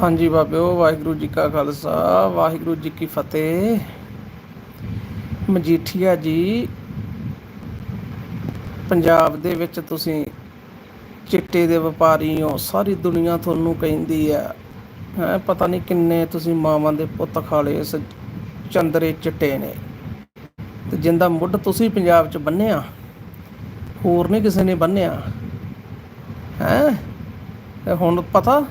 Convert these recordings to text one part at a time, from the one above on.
ਹਾਂਜੀ ਬਾਬਿਓ, ਵਾਹਿਗੁਰੂ ਜੀ ਕਾ ਖਾਲਸਾ, ਵਾਹਿਗੁਰੂ ਜੀ ਕੀ ਫਤਿਹ। ਮਜੀਠੀਆ ਜੀ, ਪੰਜਾਬ ਦੇ ਵਿੱਚ ਤੁਸੀਂ ਚਿੱਟੇ ਦੇ ਵਪਾਰੀ ਹੋ, ਸਾਰੀ ਦੁਨੀਆ ਤੁਹਾਨੂੰ ਕਹਿੰਦੀ ਆ। ਹੈ, ਪਤਾ ਨਹੀਂ ਕਿੰਨੇ ਤੁਸੀਂ ਮਾਵਾਂ ਦੇ ਪੁੱਤ ਖਾਲੇ ਇਸ ਚੰਦਰੇ ਚਿੱਟੇ ਨੇ। ਤੇ ਜਿੰਦਾ ਮੁੱਢ ਤੁਸੀਂ ਪੰਜਾਬ 'ਚ ਬੰਨਿਆ, ਹੋਰ ਨਹੀਂ ਕਿਸੇ ਨੇ ਬੰਨਿਆ। ਹੈ ਹੁਣ ਪਤਾ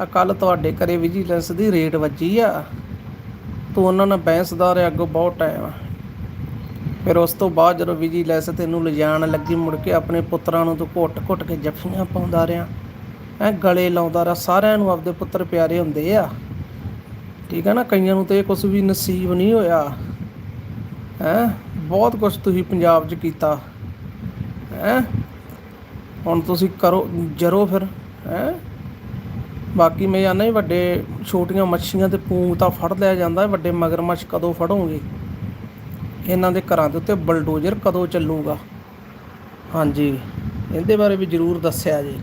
ਆ ਕੱਲ ਤੁਹਾਡੇ ਘਰੇ ਵਿਜੀਲੈਂਸ ਦੀ ਰੇਟ ਵੱਜੀ ਆ। ਤੂੰ ਉਹਨਾਂ ਨਾਲ ਬਹਿਸਦਾ ਰਿਹਾ, ਅੱਗੋਂ ਬਹੁਤ ਟਾਈਮ ਫਿਰ ਉਸ ਤੋਂ ਬਾਅਦ ਜਦੋਂ ਵਿਜੀਲੈਂਸ ਤੈਨੂੰ ਲਿਜਾਣ ਲੱਗੀ, ਮੁੜ ਕੇ ਆਪਣੇ ਪੁੱਤਰਾਂ ਨੂੰ ਤੂੰ ਘੁੱਟ-ਘੁੱਟ ਕੇ ਜੱਫੀਆਂ ਪਾਉਂਦਾ ਰਿਹਾ। ਐ ਗਲੇ ਲਾਉਂਦਾ ਰਿਹਾ। ਸਾਰਿਆਂ ਨੂੰ ਆਪਦੇ ਪੁੱਤਰ ਪਿਆਰੇ ਹੁੰਦੇ ਆ। ਠੀਕ ਹੈ ਨਾ? ਕਈਆਂ ਨੂੰ ਤੇ ਇਹ ਕੁਝ ਵੀ ਨਸੀਬ ਨਹੀਂ ਹੋਇਆ। ਹੈ? ਬਹੁਤ ਕੁਝ ਤੁਸੀਂ ਪੰਜਾਬ 'ਚ ਕੀਤਾ। ਹੈ? ਹੁਣ ਤੁਸੀਂ ਕਰੋ, ਜਰੋ ਫਿਰ। ਹੈ? ਬਾਕੀ ਮੈਂ ਜਾਣਾ ਹੀ ਵੱਡੇ ਛੋਟੀਆਂ ਮੱਛੀਆਂ ਤੇ ਪੂੰਗ ਤਾਂ ਫੜ ਲਿਆ ਜਾਂਦਾ, ਵੱਡੇ ਮਗਰਮੱਛ ਕਦੋਂ ਫੜੋਗੇ? ਇਹਨਾਂ ਦੇ ਘਰਾਂ ਦੇ ਉੱਤੇ ਬਲਡੋਜ਼ਰ ਕਦੋਂ ਚੱਲੂਗਾ? ਹਾਂਜੀ, ਇਹਦੇ ਬਾਰੇ ਵੀ ਜ਼ਰੂਰ ਦੱਸਿਆ ਜੀ।